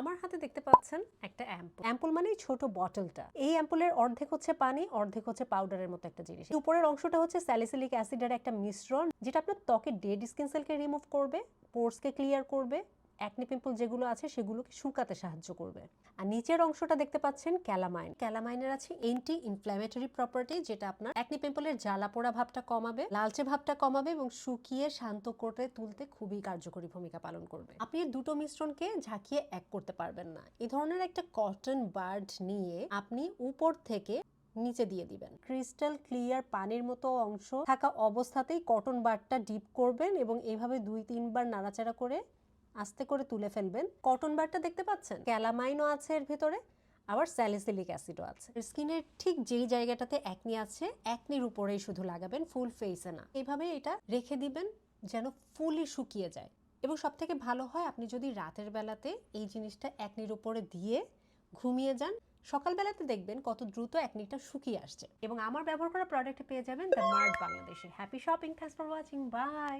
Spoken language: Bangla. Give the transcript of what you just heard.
আমার হাতে দেখতে পাচ্ছেন একটা অ্যাম্পুল। অ্যাম্পুল মানে ছোট বটলটা। এই অ্যাম্পুলের অর্ধেক হচ্ছে পানি, অর্ধেক হচ্ছে পাউডারের মতো একটা জিনিস। উপরের অংশটা হচ্ছে স্যালিসিলিক অ্যাসিডের একটা মিশ্রণ, যেটা আপনার ত্বকে ডেড স্কিন সেলকে রিমুভ করবে, পোর্সকে ক্লিয়ার করবে অ্যাকনি পিম্পল যেগুলো আছে সেগুলোকে শুকাতে সাহায্য করবে। আর নিচের অংশটা দেখতে পাচ্ছেন ক্যালামাইন। ক্যালামাইনের আছে এন্টি ইনফ্ল্যামেটরি প্রপার্টি যেটা আপনার অ্যাকনি পিম্পলের জ্বালা পোড়া ভাবটা কমাবে, লালচে ভাবটা কমাবে এবং শুকিয়ে শান্ত করে তুলতে খুবই কার্যকরী ভূমিকা পালন করবে। আপনি দুটো মিশ্রণকে ঝাঁকিয়ে এক করতে পারবেন না। এই ধরনের একটা কটন বার্ড নিয়ে আপনি উপর থেকে নিচে দিয়ে দিবেন। ক্রিস্টাল ক্লিয়ার পানির মতো অংশ থাকা অবস্থাতেই কটন বারটা ডিপ করবেন এবং এভাবে দুই তিনবার নাড়াচাড়া করে আস্তে করে তুলে ফেলবেন। কটন বারটা দেখতে পাচ্ছেন? ক্যালামাইনও আছে এর ভেতরে, আবার স্যালিসিলিক অ্যাসিডও আছে। স্কিনের ঠিক যেই জায়গাটাতে একনি আছে একনির উপরেই শুধু লাগাবেন ফুল ফেসে না। এইভাবে এটা রেখে দিবেন যেন ফুলি শুকিয়ে যায়। এবং সব থেকে ভালো হয়, আপনি যদি রাতের বেলাতে এই জিনিসটা একনির উপরে দিয়ে ঘুমিয়ে যান, সকালবেলাতে দেখবেন কত দ্রুত একনিটা শুকিয়ে আসছে। এবং আমার ব্যবহার করা প্রোডাক্টে পেয়ে যাবেন দ্য মার্ট বাংলাদেশে happy shopping thanks for watching bye